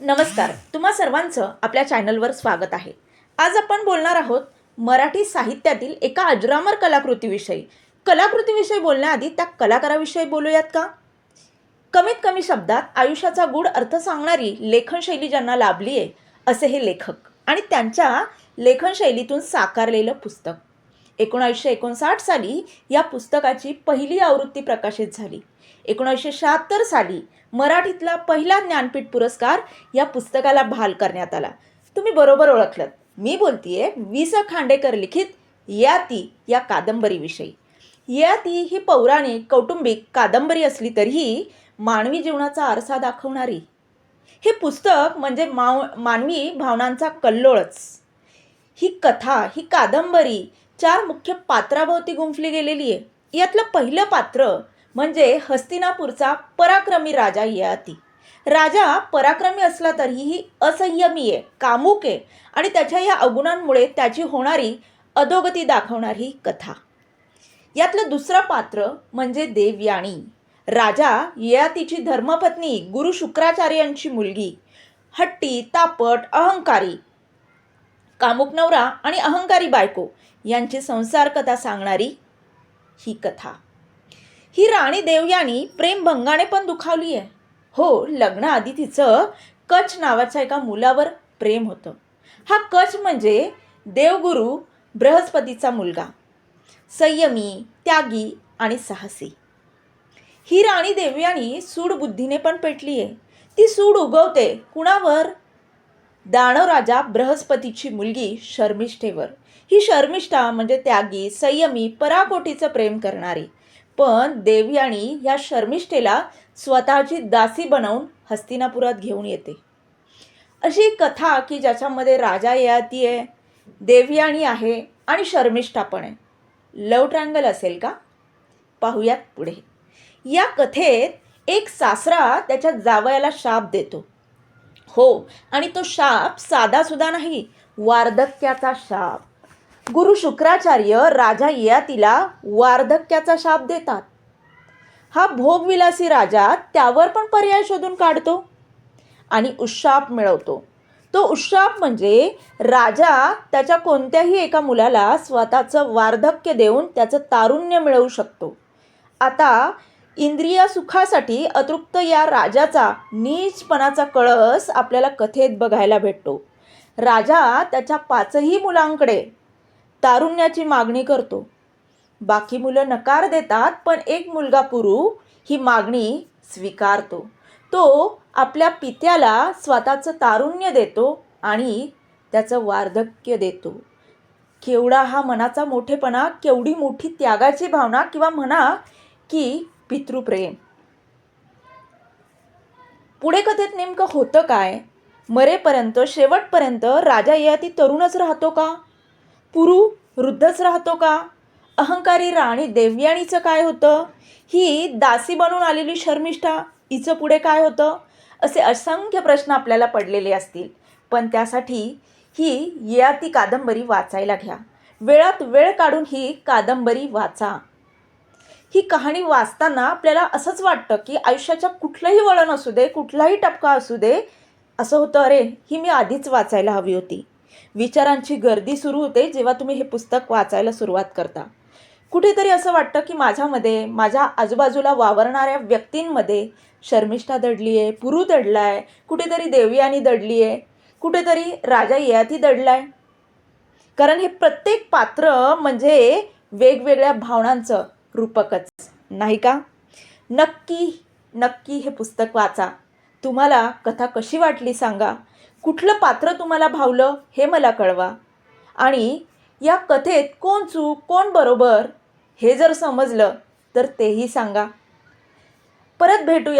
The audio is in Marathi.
नमस्कार तुम्हा सर्वांचं आपल्या चॅनलवर स्वागत आहे. आज आपण बोलणार आहोत मराठी साहित्यातील एका अजरामर कलाकृतीविषयी. कलाकृतीविषयी बोलण्याआधी त्या कलाकाराविषयी बोलूयात का? कमीत कमी शब्दात आयुष्याचा गूढ अर्थ सांगणारी लेखनशैली ज्यांना लाभली आहे असे हे लेखक आणि त्यांच्या लेखनशैलीतून साकारलेलं पुस्तक. एकोणावीसशे एकोणसाठ साली या पुस्तकाची पहिली आवृत्ती प्रकाशित झाली. एकोणीसशे शहात्तर साली मराठीतला पहिला ज्ञानपीठ पुरस्कार या पुस्तकाला बहाल करण्यात आला. तुम्ही बरोबर ओळखलं मी बोलतीये वि स खांडेकर लिखित याती या कादंबरीविषयी. याती ही पौराणिक कौटुंबिक कादंबरी असली तरीही मानवी जीवनाचा आरसा दाखवणारी. हे पुस्तक म्हणजे माव मानवी भावनांचा कल्लोळच. ही कथा ही कादंबरी चार मुख्य पात्राभोवती गुंफली गेलेली आहे. यातलं पहिलं पात्र म्हणजे हस्तिनापूरचा पराक्रमी राजा ययाती राजा पराक्रमी असला तरीही असंयमी आहे कामुक आहे आणि त्याच्या या अवगुणांमुळे त्याची होणारी अधोगती दाखवणारी ही कथा. यातलं दुसरं पात्र म्हणजे देवयाणी राजा ययातीची धर्मपत्नी गुरु शुक्राचार्यांची मुलगी. हट्टी तापट अहंकारी कामुक नवरा आणि अहंकारी बायको यांची संसार कथा सांगणारी ही कथा. ही राणी देवयानी प्रेमभंगाने पण दुखावली आहे हो लग्नाआधी तिचं कच नावाच्या एका मुलावर प्रेम होतं. हा कच म्हणजे देवगुरु बृहस्पतीचा मुलगा. संयमी त्यागी आणि साहसी. ही राणी देवयानी सूड बुद्धीने पण पेटली आहे ती सूड उगवते कुणावर? दानव राजा बृहस्पतीची मुलगी शर्मिष्ठेवर. ही शर्मिष्ठा म्हणजे त्यागी संयमी पराकोटीचं प्रेम करणारी. पण देवयाणी ह्या शर्मिष्ठेला स्वतःची दासी बनवून हस्तिनापुरात घेऊन येते. अशी कथा की ज्याच्यामध्ये राजा ययाती आहे देवयाणी आहे आणि शर्मिष्ठा पण आहे. लव ट्रँगल असेल का? पाहूयात पुढे. या कथेत एक सासरा त्याच्या जावयाला शाप देतो. हो आणि तो शाप साधासुद्धा नाही वार्धक्याचा शाप. गुरु शुक्राचार्य राजा ययातीला वार्धक्याचा शाप देतात. हा भोगविलासी राजा त्यावर पण पर्याय शोधून काढतो आणि उशाप मिळवतो. तो उशाप म्हणजे राजा त्याच्या कोणत्याही एका मुलाला स्वतःचं वार्धक्य देऊन त्याचं तारुण्य मिळवू शकतो. आता इंद्रिय सुखासाठी अतृप्त या राजाचा नीचपणाचा कळस आपल्याला कथेत बघायला भेटतो. राजा त्याच्या पाचही मुलांकडे तारुण्याची मागणी करतो. बाकी मुलं नकार देतात पण एक मुलगा पुरू ही मागणी स्वीकारतो. तो आपल्या पित्याला स्वतःचं तारुण्य देतो आणि त्याचं वार्धक्य देतो. केवढा हा मनाचा मोठेपणा केवढी मोठी त्यागाची भावना किंवा म्हणा की पितृप्रेम. पुढे कथेत नेमकं होतं काय? मरेपर्यंत शेवटपर्यंत राजा ययाती तरुणच राहतो का? पुरू वृद्धच राहतो का? अहंकारी राणी देवयाणीचं काय होतं? ही दासी बनून आलेली शर्मिष्ठा हिचं पुढे काय होतं? असे असंख्य प्रश्न आपल्याला पडलेले असतील. पण त्यासाठी ही ययाती कादंबरी वाचायला घ्या. वेळात वेळ काढून ही कादंबरी वाचा. ही कहाणी वाचताना आपल्याला असंच वाटतं की आयुष्याच्या कुठलंही वळण असू दे कुठलाही टपका असू दे असं होतं अरे ही मी आधीच वाचायला हवी होती. विचारांची गर्दी सुरू होते जेव्हा तुम्ही हे पुस्तक वाचायला सुरुवात करता. कुठेतरी असं वाटतं की माझ्यामध्ये माझ्या आजूबाजूला वावरणाऱ्या व्यक्तींमध्ये शर्मिष्ठा दडली आहे पुरू दडला आहे कुठेतरी देवयानी दडली आहे कुठेतरी राजा ययाती दडला आहे कारण हे प्रत्येक पात्र म्हणजे वेगवेगळ्या भावनांचं रूपकच. नाही का? नक्की नक्की हे पुस्तक वाचा. तुम्हाला कथा कशी वाटली सांगा. कुठलं पात्र तुम्हाला भावलं हे मला कळवा. आणि या कथेत कोण चूक कोण बरोबर हे जर समजलं तर तेही सांगा. परत भेटूया.